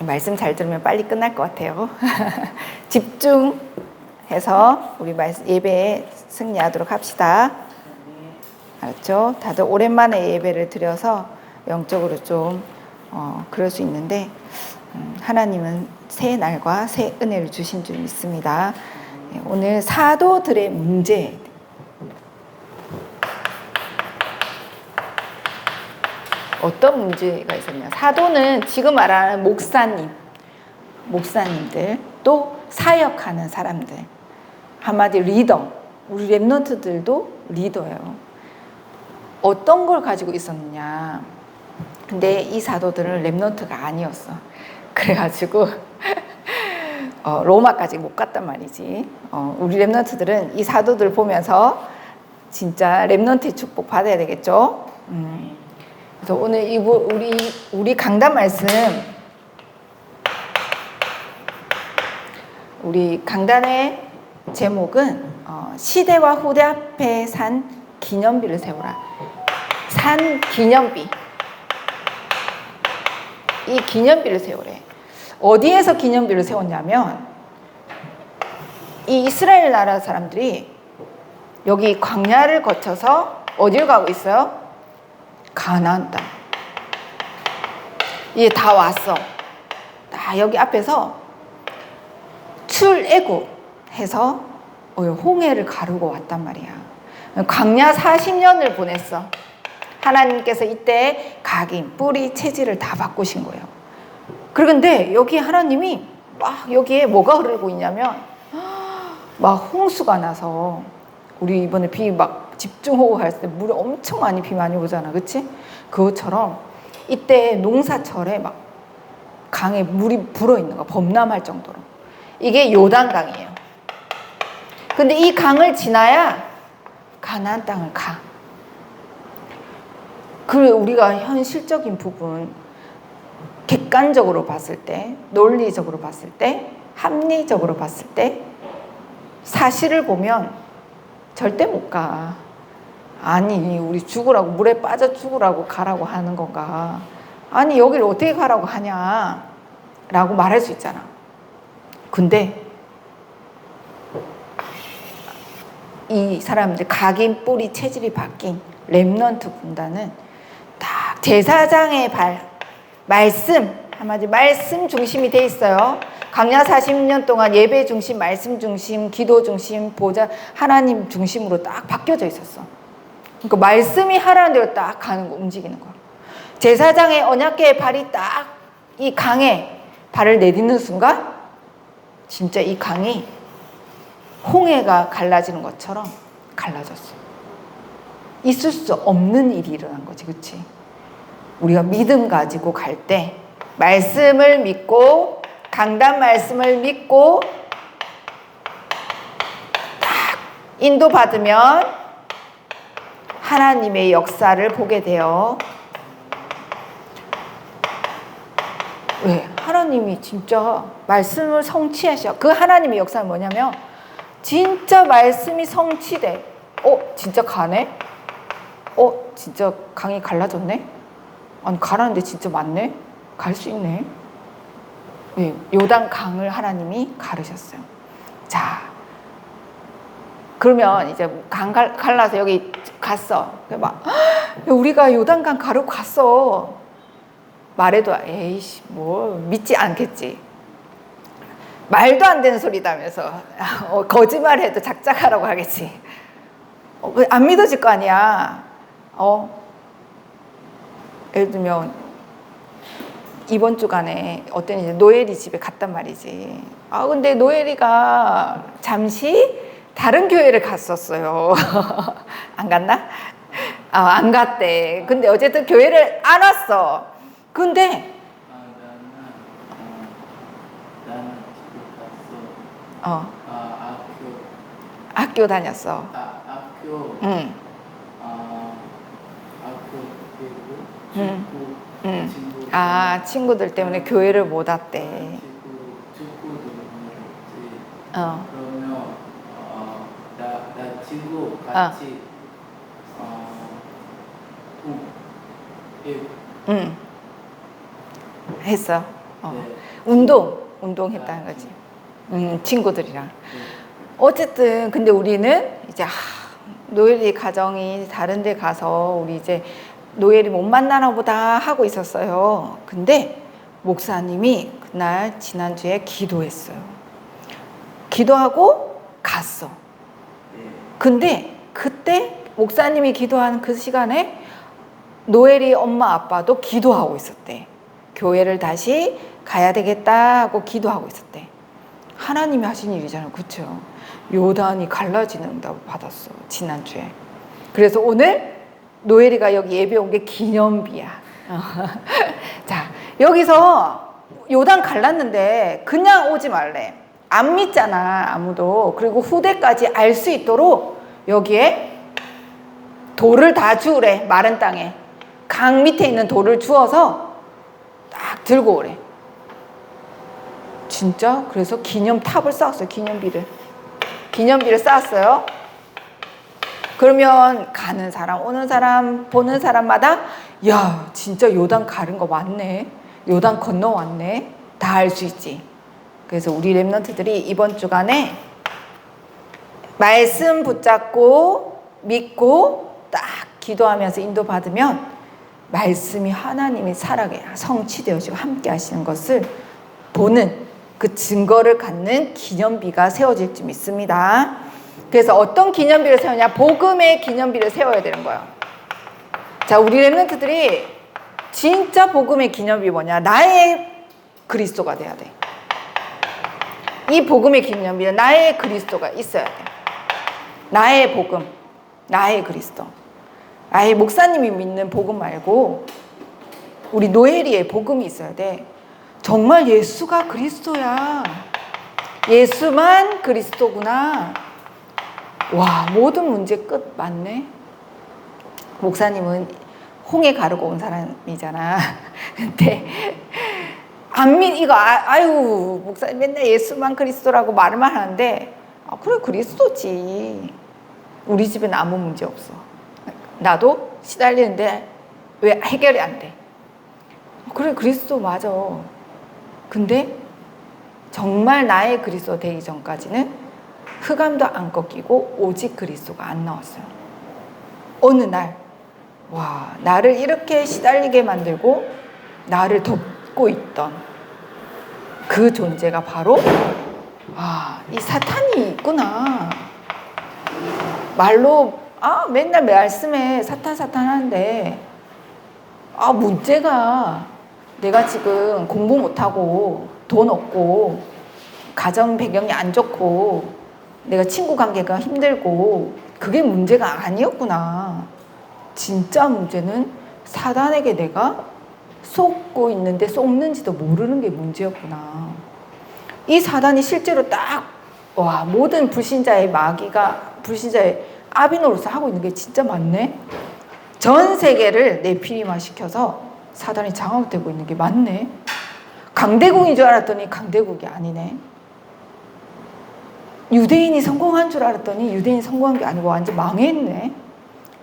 말씀 잘 들으면 빨리 끝날 것 같아요. 집중해서 우리 예배에 승리하도록 합시다. 알았죠? 다들 오랜만에 예배를 드려서 영적으로 좀 어, 그럴 수 있는데 음, 하나님은 새 날과 새 은혜를 주신 줄 믿습니다. 예, 오늘 사도들의 문제 어떤 문제가 있었냐? 사도는 지금 말하는 목사님, 목사님들 또 사역하는 사람들 한마디 리더 우리 랩런트들도 리더예요. 어떤 걸 가지고 있었느냐? 근데 이 사도들은 랩런트가 아니었어. 그래가지고 어, 로마까지 못 갔단 말이지. 어, 우리 랩런트들은 이 사도들 보면서 진짜 랩런트의 축복 받아야 되겠죠. 음. 그래서 오늘 이 우리 우리 강단 말씀 우리 강단의 제목은 어, 시대와 후대 앞에 산 기념비를 세우라. 산 기념비. 이 기념비를 세우래. 어디에서 기념비를 세웠냐면 이 이스라엘 나라 사람들이 여기 광야를 거쳐서 어딜 가고 있어요? 가나안 땅. 이게 다 왔어. 다 여기 앞에서 출애굽 해서 어, 홍해를 가르고 왔단 말이야. 광야 40년을 보냈어. 하나님께서 이때 각인, 뿌리, 체질을 다 바꾸신 거예요. 그런데 여기 하나님이 막 여기에 뭐가 흐르고 있냐면 막 홍수가 나서 우리 이번에 비 막 집중호우 할 때 물이 엄청 많이 비 많이 오잖아. 그치? 그것처럼 이때 농사철에 막 강에 물이 불어 있는 거 범람할 정도로. 이게 요단강이에요. 근데 이 강을 지나야 가나안 땅을 가. 그 우리가 현실적인 부분 객관적으로 봤을 때, 논리적으로 봤을 때, 합리적으로 봤을 때 사실을 보면 절대 못 가. 아니, 우리 죽으라고 물에 빠져 죽으라고 가라고 하는 건가? 아니, 여기를 어떻게 가라고 하냐? 라고 말할 수 있잖아. 근데 이 사람들 각인 뿌리 체질이 바뀐 렘넌트 군단은 딱 제사장의 발 말씀 한마디 말씀 중심이 돼 있어요. 강야 40년 동안 예배 중심, 말씀 중심, 기도 중심, 보자 하나님 중심으로 딱 바뀌어져 있었어. 그러니까 말씀이 하라는 대로 딱 가는 거, 움직이는 거야. 제사장의 언약계의 발이 딱 이 강에 발을 내딛는 순간 진짜 이 강이 홍해가 갈라지는 것처럼 갈라졌어. 있을 수 없는 일이 일어난 거지, 그치? 우리가 믿음 가지고 갈 때, 말씀을 믿고, 강단 말씀을 믿고, 딱 인도받으면 하나님의 역사를 보게 돼요. 왜? 하나님이 진짜 말씀을 성취하셔. 그 하나님의 역사는 뭐냐면, 진짜 말씀이 성취돼. 어, 진짜 가네? 어, 진짜 강이 갈라졌네? 아니, 가라는데 진짜 맞네? 갈 수 있네? 왜? 요단 강을 하나님이 가르셨어요. 자, 그러면 이제 강 갈, 갈라서 여기 갔어. 막, 우리가 요단강 가르고 갔어. 말해도, 에이씨, 뭐, 믿지 않겠지. 말도 안 되는 소리다면서 어, 거짓말해도 작작하라고 하겠지. 어, 안 믿어질 거 아니야. 어, 예를 들면 이번 주간에 어떤 이제 노엘이 집에 갔단 말이지. 아 근데 노엘이가 잠시 다른 교회를 갔었어요. 안 갔나? 아, 안 갔대. 근데 어쨌든 교회를 안 왔어. 근데 어, 아, 학교 학교 다녔어. 아, 학교 응. 아, 학교 응. 응. 친구 아 친구들 때문에 교회를 못 왔대. 어, 나, 나 같이 어, 응, 예, 응. 했어. 어. 네. 운동, 운동했다는 거지. 음, 친구들이랑. 네. 어쨌든 근데 우리는 이제 하, 노엘이 가정이 다른 데 가서 우리 이제 노엘이 못 만나나 보다 하고 있었어요. 근데 목사님이 그날 지난주에 기도했어요. 기도하고 갔어. 네. 근데 그때 목사님이 기도한 그 시간에 노엘이 엄마 아빠도 기도하고 있었대. 교회를 다시 가야 되겠다 하고 기도하고 있었대. 하나님이 하신 일이잖아요. 그쵸? 요단이 갈라지는 응답을 받았어. 지난주에. 그래서 오늘 노엘이가 여기 예배 온 게 기념비야. 자, 여기서 요단 갈랐는데 그냥 오지 말래. 안 믿잖아, 아무도. 그리고 후대까지 알 수 있도록 여기에 돌을 다 주우래, 마른 땅에. 강 밑에 있는 돌을 주워서 딱 들고 오래. 진짜? 그래서 기념탑을 쌓았어요, 기념비를. 기념비를 쌓았어요. 그러면 가는 사람, 오는 사람, 보는 사람마다 야, 진짜 요단 가른 거 맞네. 요단 건너왔네. 다 알 수 있지. 그래서 우리 랩런트들이 이번 주간에 말씀 붙잡고 믿고 딱 기도하면서 인도받으면 말씀이 하나님이 살아게 성취되어지고 함께 하시는 것을 보는 그 증거를 갖는 기념비가 세워질 줄 믿습니다. 그래서 어떤 기념비를 세우냐? 복음의 기념비를 세워야 되는 거예요. 자, 우리 랩런트들이 진짜 복음의 기념비 뭐냐? 나의 그리스도가 돼야 돼. 이 복음의 기념비는 나의 그리스도가 있어야 돼. 나의 복음, 나의 그리스도. 아예 목사님이 믿는 복음 말고 우리 노엘이의 복음이 있어야 돼. 정말 예수가 그리스도야. 예수만 그리스도구나. 와, 모든 문제 끝 맞네. 목사님은 홍해 가르고 온 사람이잖아. 근데 안 믿, 이거, 아, 아유, 목사님 맨날 예수만 그리스도라고 말만 하는데, 아, 그래, 그리스도지. 우리 집엔 아무 문제 없어. 나도 시달리는데 왜 해결이 안 돼? 그래, 그리스도 맞아. 근데 정말 나의 그리스도 되기 전까지는 흑암도 안 꺾이고 오직 그리스도가 안 나왔어요. 어느 날, 와, 나를 이렇게 시달리게 만들고 나를 덮고 있던 그 존재가 바로 아, 이 사탄이 있구나. 말로 아, 맨날 말씀에 사탄 사탄 하는데 아, 문제가 내가 지금 공부 못하고 돈 없고 가정 배경이 안 좋고 내가 친구 관계가 힘들고 그게 문제가 아니었구나. 진짜 문제는 사단에게 내가 속고 있는데 속는지도 모르는 게 문제였구나. 이 사단이 실제로 딱, 와, 모든 불신자의 마귀가, 불신자의 아비노로서 하고 있는 게 진짜 맞네? 전 세계를 내피리마 시켜서 사단이 장악되고 있는 게 맞네? 강대국인 줄 알았더니 강대국이 아니네. 유대인이 성공한 줄 알았더니 유대인이 성공한 게 아니고 완전 망했네.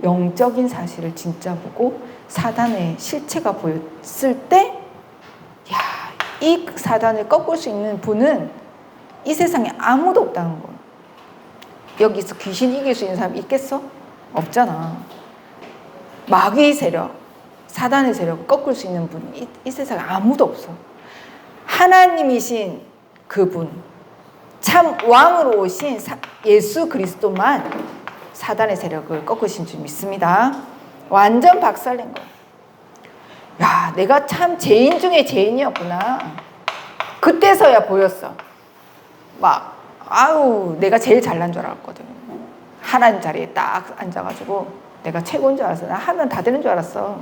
영적인 사실을 진짜 보고 사단의 실체가 보였을 때, 야, 이 사단을 꺾을 수 있는 분은 이 세상에 아무도 없다는 거야. 여기서 귀신 이길 수 있는 사람 있겠어? 없잖아. 마귀의 세력, 사단의 세력을 꺾을 수 있는 분이 이, 이 세상에 아무도 없어. 하나님이신 그분, 참 왕으로 오신 사- 예수 그리스도만 사단의 세력을 꺾으신 줄 믿습니다. 완전 박살낸 거야. 야, 내가 참 죄인 중에 죄인이었구나. 그때서야 보였어. 막, 아우, 내가 제일 잘난 줄 알았거든. 하나님 자리에 딱 앉아가지고 내가 최고인 줄 알았어. 나 하면 다 되는 줄 알았어.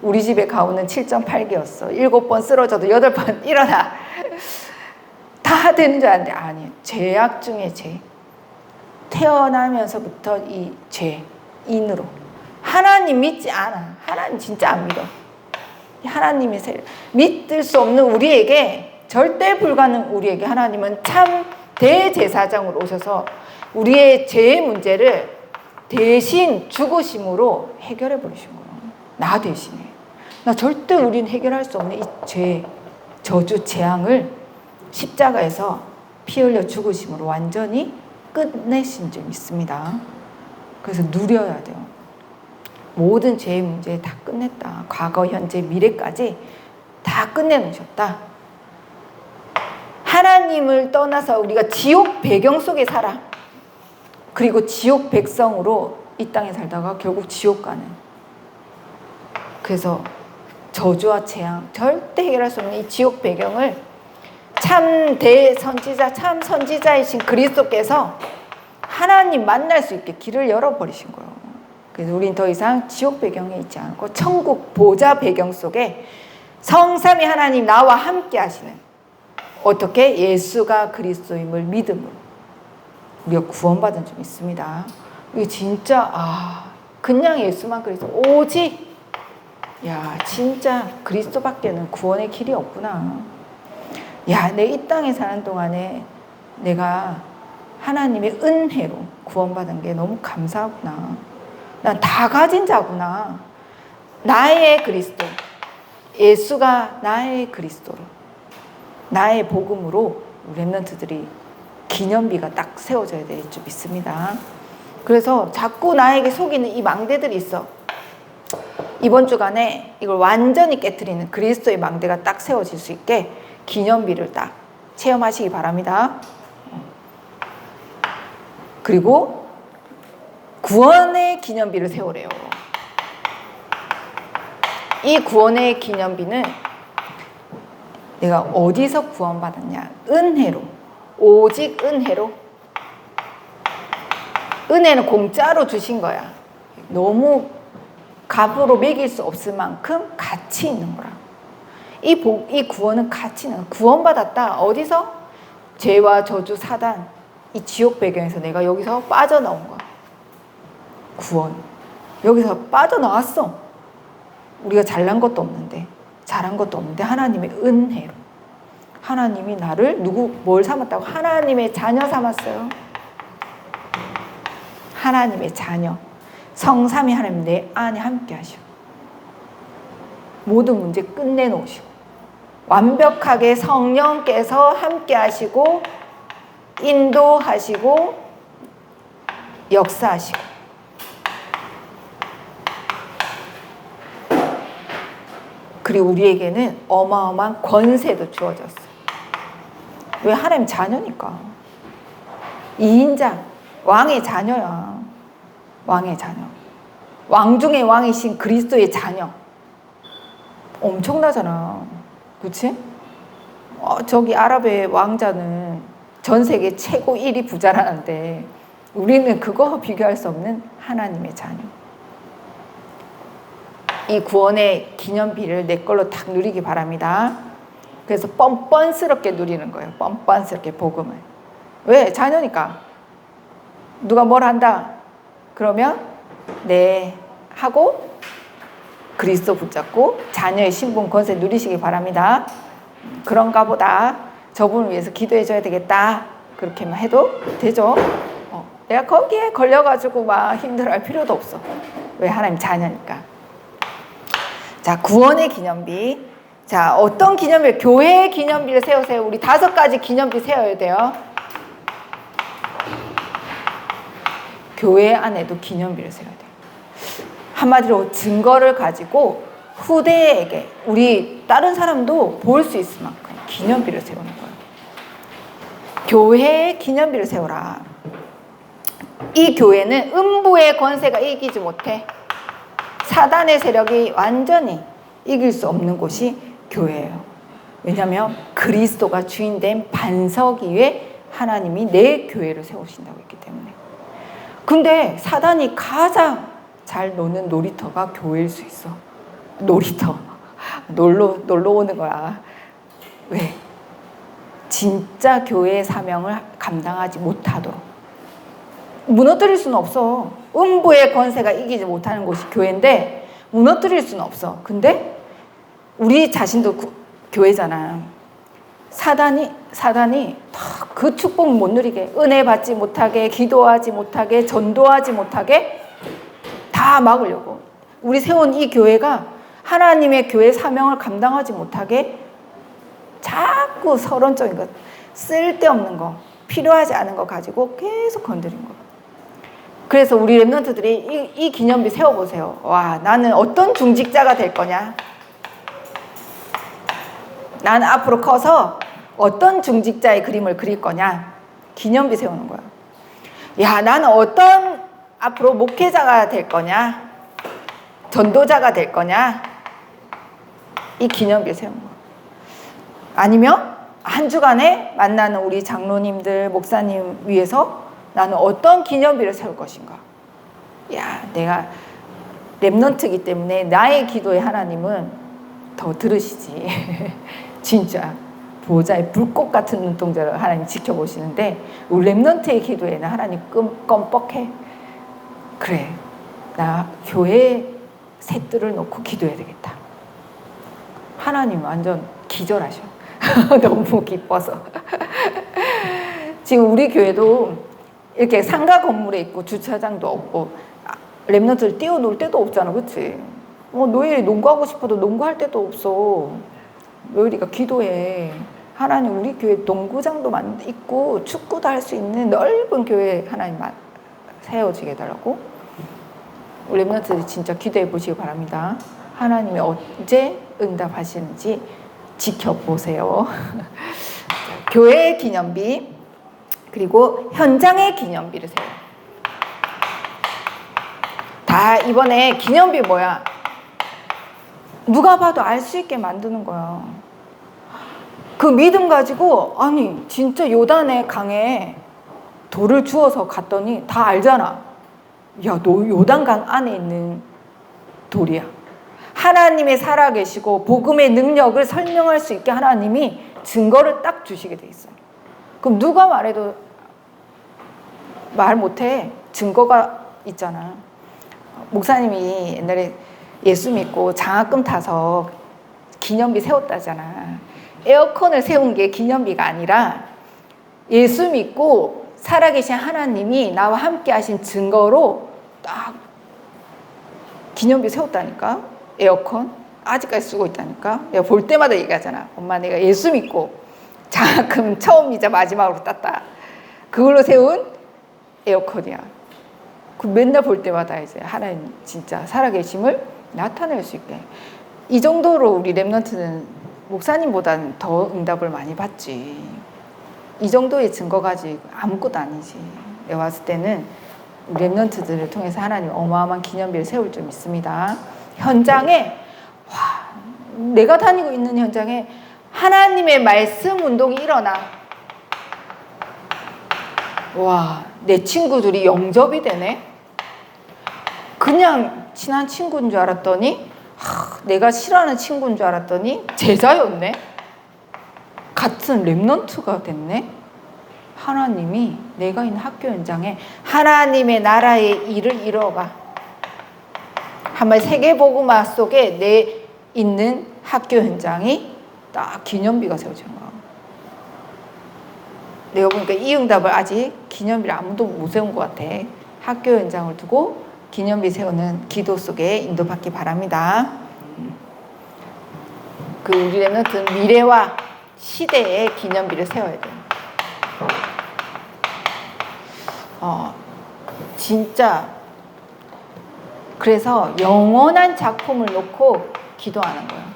우리 집에 가오는 7.8개였어. 일곱 번 쓰러져도 여덟 번 일어나. 다 되는 줄 알았는데 아니 죄악 중에 죄 태어나면서부터 이 죄 인으로 하나님 믿지 않아 하나님 진짜 안 믿어 하나님의 세 믿을 수 없는 우리에게 절대 불가능 우리에게 하나님은 참 대제사장으로 오셔서 우리의 죄의 문제를 대신 죽으심으로 해결해 버리신 거예요 나 대신에 나 절대 우리는 해결할 수 없는 이 죄 저주 재앙을 십자가에서 피 흘려 죽으심으로 완전히 끝내신 줄 믿습니다. 그래서 누려야 돼요. 모든 죄의 문제 다 끝냈다. 과거, 현재, 미래까지 다 끝내놓으셨다. 하나님을 떠나서 우리가 지옥 배경 속에 살아. 그리고 지옥 백성으로 이 땅에 살다가 결국 지옥 가는. 그래서 저주와 재앙 절대 해결할 수 없는 이 지옥 배경을 참 대선지자 참 선지자이신 그리스도께서 하나님 만날 수 있게 길을 열어버리신 거예요. 그래서 우린 더 이상 지옥 배경에 있지 않고 천국 보좌 배경 속에 성삼위 하나님 나와 함께 하시는 어떻게 예수가 그리스도임을 믿음으로 우리가 구원받은 줄 믿습니다. 이게 진짜 아 그냥 예수만 그리스도 오직 야 진짜 그리스도밖에는 구원의 길이 없구나. 야내 이 땅에 사는 동안에 내가 하나님의 은혜로 구원받은 게 너무 감사하구나. 난 다 가진 자구나. 나의 그리스도. 예수가 나의 그리스도로. 나의 복음으로 랩런트들이 기념비가 딱 세워져야 될 줄 믿습니다. 그래서 자꾸 나에게 속이는 이 망대들이 있어. 이번 주간에 이걸 완전히 깨뜨리는 그리스도의 망대가 딱 세워질 수 있게 기념비를 딱 체험하시기 바랍니다. 그리고 구원의 기념비를 세우래요. 이 구원의 기념비는 내가 어디서 구원받았냐? 은혜로. 오직 은혜로. 은혜는 공짜로 주신 거야. 너무 값으로 매길 수 없을 만큼 가치 있는 거라. 이, 복, 이 구원은 가치 있는. 구원받았다. 어디서? 죄와 저주, 사단, 이 지옥 배경에서 내가 여기서 빠져나온 거야. 구원. 여기서 빠져나왔어. 우리가 잘난 것도 없는데, 잘한 것도 없는데, 하나님의 은혜로. 하나님이 나를 누구, 뭘 삼았다고? 하나님의 자녀 삼았어요. 하나님의 자녀. 성삼이 하나님 내 안에 함께 하시고. 모든 문제 끝내놓으시고. 완벽하게 성령께서 함께 하시고, 인도하시고, 역사하시고. 그리고 우리에게는 어마어마한 권세도 주어졌어. 왜 하나님 자녀니까. 이인자, 왕의 자녀야. 왕의 자녀. 왕 중의 왕이신 그리스도의 자녀. 엄청나잖아. 그치? 어, 저기 아랍의 왕자는 전 세계 최고 1위 부자라는데 우리는 그거와 비교할 수 없는 하나님의 자녀. 이 구원의 기념비를 내 걸로 딱 누리기 바랍니다. 그래서 뻔뻔스럽게 누리는 거예요. 뻔뻔스럽게 복음을. 왜? 자녀니까. 누가 뭘 한다? 그러면 네 하고 그리스도 붙잡고 자녀의 신분 권세 누리시기 바랍니다. 그런가 보다. 저분을 위해서 기도해 줘야 되겠다. 그렇게만 해도 되죠. 어, 내가 거기에 걸려가지고 막 힘들어할 필요도 없어. 왜 하나님 자녀니까. 자, 구원의 기념비. 자, 어떤 기념비? 교회의 기념비를 세우세요. 우리 다섯 가지 기념비 세워야 돼요. 교회 안에도 기념비를 세워야 돼요. 한마디로 증거를 가지고 후대에게 우리 다른 사람도 볼 수 있을 만큼 기념비를 세우는 거예요. 교회의 기념비를 세워라. 이 교회는 음부의 권세가 이기지 못해. 사단의 세력이 완전히 이길 수 없는 곳이 교회예요. 왜냐하면 그리스도가 주인된 반석 위에 하나님이 내 교회를 세우신다고 했기 때문에. 근데 사단이 가장 잘 노는 놀이터가 교회일 수 있어. 놀이터. 놀러, 놀러 오는 거야. 왜? 진짜 교회의 사명을 감당하지 못하도록. 무너뜨릴 수는 없어. 음부의 권세가 이기지 못하는 곳이 교회인데 무너뜨릴 수는 없어. 근데 우리 자신도 구, 교회잖아. 사단이 사단이 그 축복 못 누리게 은혜 받지 못하게 기도하지 못하게 전도하지 못하게 다 막으려고 우리 세운 이 교회가 하나님의 교회 사명을 감당하지 못하게 자꾸 서론적인 것, 쓸데없는 거, 필요하지 않은 거 가지고 계속 건드린 거. 그래서 우리 랩런트들이 이, 이 기념비 세워보세요. 와, 나는 어떤 중직자가 될 거냐? 나는 앞으로 커서 어떤 중직자의 그림을 그릴 거냐? 기념비 세우는 거야. 야, 나는 어떤 앞으로 목회자가 될 거냐? 전도자가 될 거냐? 이 기념비 세우는 거야. 아니면 한 주간에 만나는 우리 장로님들, 목사님 위해서 나는 어떤 기념비를 세울 것인가? 야, 내가 랩넌트기 때문에 나의 기도에 하나님은 더 들으시지. 진짜 보호자의 불꽃 같은 눈동자를 하나님 지켜보시는데 우리 랩넌트의 기도에는 하나님 끔, 껌뻑해. 그래, 나 교회에 새뜰을 놓고 기도해야 되겠다. 하나님 완전 기절하셔. 너무 기뻐서. 지금 우리 교회도 이렇게 상가 건물에 있고 주차장도 없고 아, 랩런트를 뛰어놀 데도 없잖아, 그치? 뭐 노엘이 농구하고 싶어도 농구할 데도 없어. 노엘이가 기도해. 하나님 우리 교회 농구장도 만- 있고 축구도 할 수 있는 넓은 교회 하나님 마- 세워지게 해달라고. 랩런트들이 진짜 기도해 보시기 바랍니다. 하나님이 언제 응답하시는지 지켜보세요. 교회의 기념비 그리고 현장의 기념비를 세요. 다 이번에 기념비 뭐야? 누가 봐도 알 수 있게 만드는 거야. 그 믿음 가지고 아니 진짜 요단의 강에 돌을 주워서 갔더니 다 알잖아. 야, 너 요단 강 안에 있는 돌이야. 하나님의 살아계시고 복음의 능력을 설명할 수 있게 하나님이 증거를 딱 주시게 돼 있어요. 그럼 누가 말해도 말 못해. 증거가 있잖아. 목사님이 옛날에 예수 믿고 장학금 타서 기념비 세웠다잖아. 에어컨을 세운 게 기념비가 아니라 예수 믿고 살아계신 하나님이 나와 함께 하신 증거로 딱 기념비 세웠다니까. 에어컨. 아직까지 쓰고 있다니까. 내가 볼 때마다 얘기하잖아. 엄마 내가 예수 믿고 장학금 처음이자 마지막으로 땄다. 그걸로 세운 에어컨이야. 그 맨날 볼 때마다 이제 하나님 진짜 살아계심을 나타낼 수 있게. 이 정도로 우리 랩런트는 목사님보다는 더 응답을 많이 받지. 이 정도의 증거 가지고 아무것도 아니지. 내가 봤을 때는 랩런트들을 통해서 하나님 어마어마한 기념비를 세울 줄 믿습니다. 현장에 와, 내가 다니고 있는 현장에 하나님의 말씀 운동이 일어나. 와, 내 친구들이 영접이 되네. 그냥 친한 친구인 줄 알았더니 하, 내가 싫어하는 친구인 줄 알았더니 제자였네. 같은 랩넌트가 됐네. 하나님이 내가 있는 학교 현장에 하나님의 나라의 일을 이뤄가. 한번 세계복음화 속에 내 있는 학교 현장이 딱 기념비가 세워진 거야. 내가 보니까 이 응답을 아직 기념비를 아무도 못 세운 것 같아. 학교 현장을 두고 기념비 세우는 기도 속에 인도받기 바랍니다. 음. 그 우리는 그 미래와 시대의 기념비를 세워야 돼. 어, 진짜 그래서 영원한 작품을 놓고 기도하는 거예요.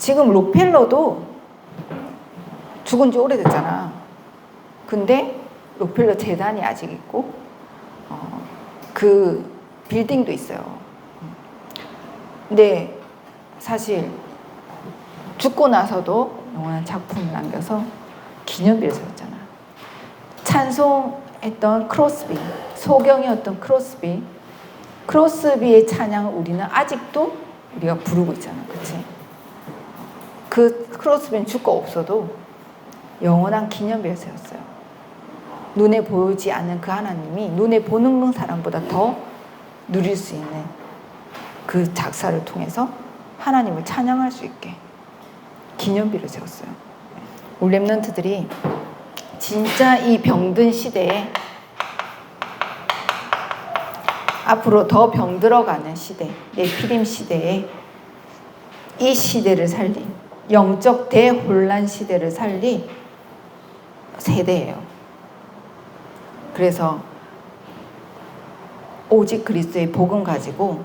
지금 록펠러도 죽은 지 오래됐잖아. 근데 록펠러 재단이 아직 있고, 어, 그 빌딩도 있어요. 근데 사실 죽고 나서도 영원한 작품을 남겨서 기념비를 세웠잖아. 찬송했던 크로스비, 소경이었던 크로스비, 크로스비의 찬양을 우리는 아직도 우리가 부르고 있잖아. 그치? 그 크로스비는 죽고 없어도 영원한 기념비를 세웠어요. 눈에 보이지 않는 그 하나님이 눈에 보는 사람보다 더 누릴 수 있는 그 작사를 통해서 하나님을 찬양할 수 있게 기념비를 세웠어요. 우리 랩런트들이 진짜 이 병든 시대에 앞으로 더 병들어가는 시대, 내피림 시대에 이 시대를 살린 영적 대혼란 시대를 살린 세대예요. 그래서 오직 그리스도의 복음 가지고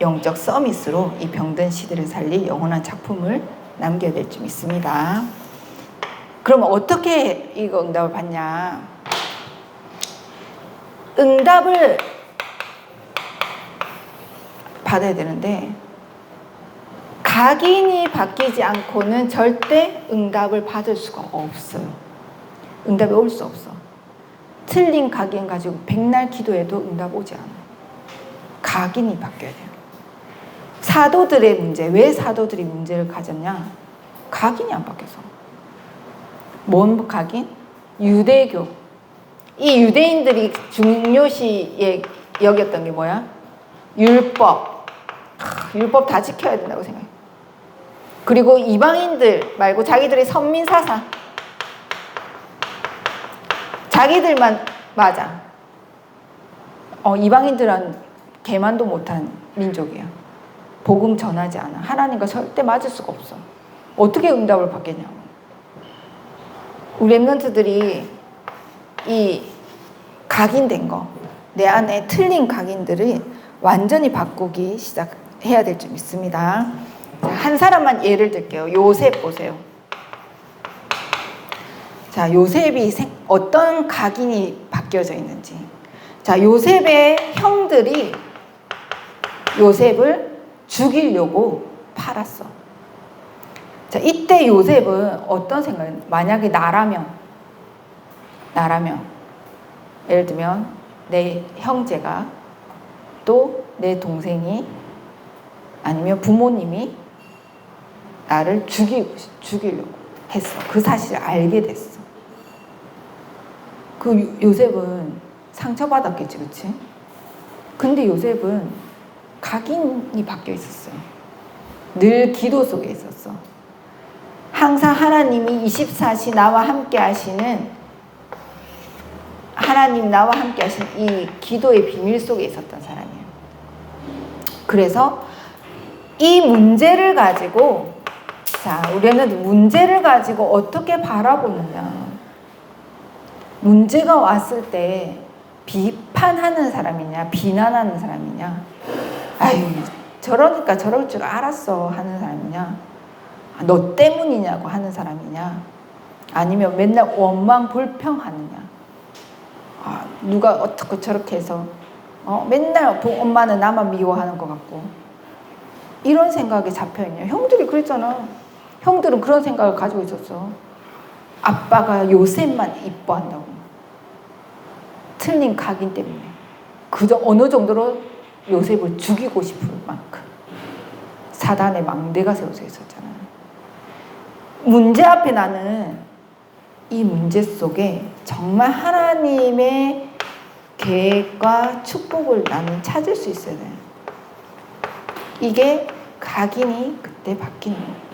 영적 서밋으로 이 병든 시대를 살릴 영원한 작품을 남겨야 될 줄 믿습니다. 그럼 어떻게 이거 응답을 받냐? 응답을 받아야 되는데 각인이 바뀌지 않고는 절대 응답을 받을 수가 없어요. 응답이 올 수 없어. 틀린 각인 가지고 백날 기도해도 응답 오지 않아. 각인이 바뀌어야 돼요. 사도들의 문제, 왜 사도들이 문제를 가졌냐? 각인이 안 바뀌어서. 뭔 각인? 유대교. 이 유대인들이 중요시 여겼던 게 뭐야? 율법. 하, 율법 다 지켜야 된다고 생각해. 그리고 이방인들 말고 자기들의 선민 사상. 자기들만 맞아. 어, 이방인들은 개만도 못한 민족이야. 복음 전하지 않아. 하나님과 절대 맞을 수가 없어. 어떻게 응답을 받겠냐고. 우리 랩런트들이 이 각인된 거, 내 안에 틀린 각인들을 완전히 바꾸기 시작해야 될 줄 믿습니다. 자, 한 사람만 예를 들게요. 요셉 보세요. 자, 요셉이 생- 어떤 각인이 바뀌어져 있는지. 자, 요셉의 형들이 요셉을 죽이려고 팔았어. 자, 이때 요셉은 어떤 생각이 만약에 나라면, 나라면, 예를 들면 내 형제가 또 내 동생이 아니면 부모님이 나를 죽이고, 죽이려고 했어. 그 사실을 알게 됐어. 그 요- 요셉은 상처받았겠지, 그치? 근데 요셉은 각인이 바뀌어 있었어요. 늘 기도 속에 있었어. 항상 하나님이 24시 나와 함께 하시는 하나님 나와 함께 하신 이 기도의 비밀 속에 있었던 사람이에요. 그래서 이 문제를 가지고 자, 우리는 문제를 가지고 어떻게 바라보느냐. 문제가 왔을 때 비판하는 사람이냐, 비난하는 사람이냐. 아유, 저러니까 저럴 줄 알았어 하는 사람이냐. 아, 너 때문이냐고 하는 사람이냐. 아니면 맨날 원망 불평하느냐. 아, 누가 어떻게 저렇게 해서 어, 맨날 부- 엄마는 나만 미워하는 것 같고 이런 생각이 잡혀 있냐. 형들이 그랬잖아. 형들은 그런 생각을 가지고 있었어. 아빠가 요셉만 이뻐한다고. 틀린 각인 때문에. 그저 어느 정도로 요셉을 죽이고 싶을 만큼 사단의 망대가 세워져 있었잖아. 문제 앞에 나는 이 문제 속에 정말 하나님의 계획과 축복을 나는 찾을 수 있어야 돼. 이게 각인이 그때 바뀌는 거야.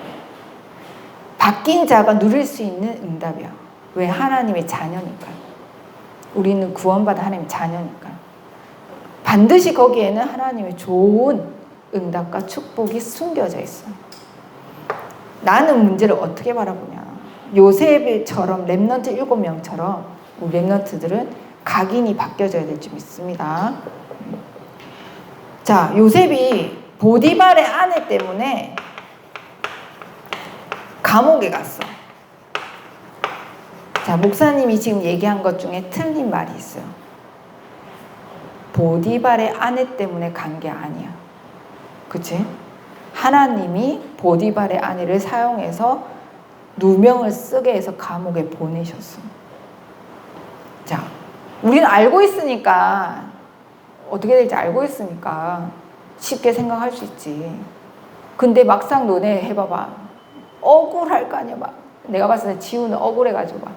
바뀐 자가 누릴 수 있는 응답이야. 왜? 하나님의 자녀니까. 우리는 구원받은 하나님의 자녀니까. 반드시 거기에는 하나님의 좋은 응답과 축복이 숨겨져 있어. 나는 문제를 어떻게 바라보냐. 요셉처럼 랩런트 일곱 명처럼 우리 랩런트들은 각인이 바뀌어져야 될 줄 믿습니다. 자, 요셉이 보디발의 아내 때문에 감옥에 갔어. 자, 목사님이 지금 얘기한 것 중에 틀린 말이 있어요. 보디발의 아내 때문에 간 게 아니야. 그치? 하나님이 보디발의 아내를 사용해서 누명을 쓰게 해서 감옥에 보내셨어. 자, 우리는 알고 있으니까 어떻게 될지 알고 있으니까 쉽게 생각할 수 있지. 근데 막상 너네 해봐봐. 억울할 거 아니야, 막. 내가 봤을 때 지우는 억울해가지고 막.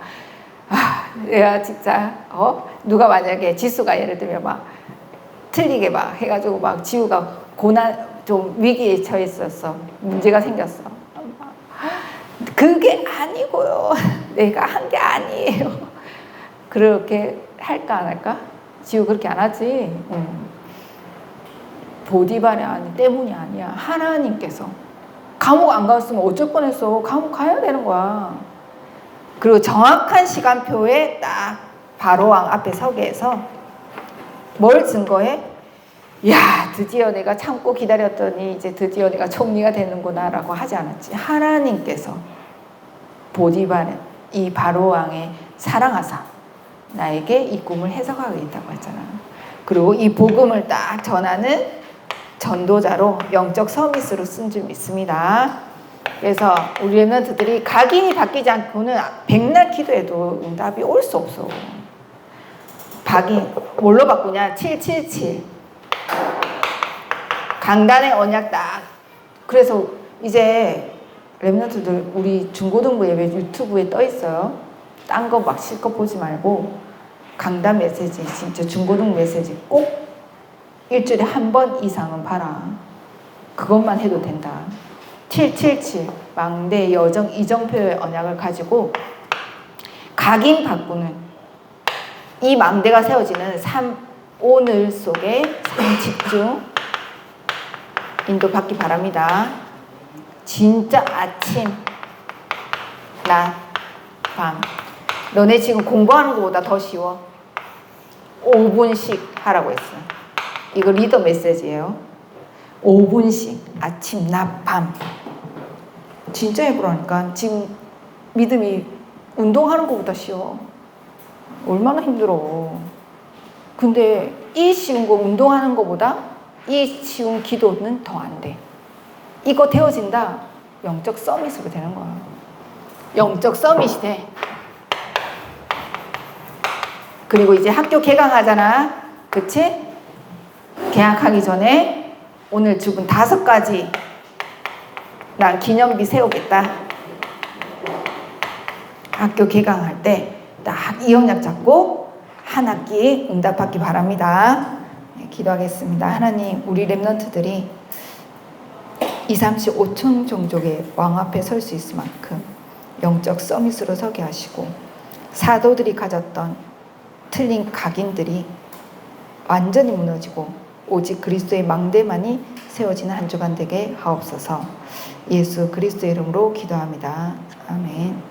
아, 내가 진짜, 어? 누가 만약에 지수가 예를 들면 막 틀리게 막 해가지고 막 지우가 고난, 좀 위기에 처했었어. 문제가 생겼어. 그게 아니고요. 내가 한 게 아니에요. 그렇게 할까 안 할까? 지우 그렇게 안 하지. 응. 보디발의 아니 때문이 아니야. 하나님께서 감옥 안 갔으면 어쩔 뻔했어. 감옥 가야 되는 거야. 그리고 정확한 시간표에 딱 바로왕 앞에 서게 해서 뭘 증거해? 야, 드디어 내가 참고 기다렸더니 이제 드디어 내가 총리가 되는구나라고 하지 않았지. 하나님께서 보디바는 이 바로왕의 사랑하사 나에게 이 꿈을 해석하고 있다고 했잖아. 그리고 이 복음을 딱 전하는 전도자로 영적 서비스로 쓴 줄 믿습니다. 그래서 우리 랩런트들이 각인이 바뀌지 않고는 백날 기도해도 응답이 올 수 없어. 박인 뭘로 바꾸냐? 777. 강단의 언약 딱. 그래서 이제 랩런트들 우리 중고등부 예배 유튜브에 떠 있어요. 딴 거 막 실컷 보지 말고 강단 메시지 진짜 중고등 메시지 꼭 일주일에 한 번 이상은 봐라. 그것만 해도 된다. 777 망대 여정 이정표의 언약을 가지고 각인 바꾸는 이 망대가 세워지는 삶 오늘 속에 삶 집중 인도 받기 바랍니다. 진짜 아침, 낮, 밤. 너네 지금 공부하는 것보다 더 쉬워. 5분씩 하라고 했어. 이거 리더 메시지예요. 5분씩 아침, 낮, 밤. 진짜 해보라니까. 지금 믿음이 운동하는 것보다 쉬워. 얼마나 힘들어. 근데 이 쉬운 거 운동하는 것보다 이 쉬운 기도는 더 안 돼. 이거 되어진다. 영적 서밋으로 되는 거야. 영적 서밋이 돼. 그리고 이제 학교 개강하잖아. 그치? 개학하기 전에 오늘 죽은 다섯 가지 난 기념비 세우겠다. 학교 개강할 때 딱 이영약 잡고 한 학기 응답받기 바랍니다. 네, 기도하겠습니다. 하나님, 우리 랩런트들이 2, 30, 5천 종족의 왕 앞에 설 수 있을 만큼 영적 서밋으로 서게 하시고 사도들이 가졌던 틀린 각인들이 완전히 무너지고 오직 그리스도의 망대만이 세워지는 한 주간 되게 하옵소서. 예수 그리스도의 이름으로 기도합니다. 아멘.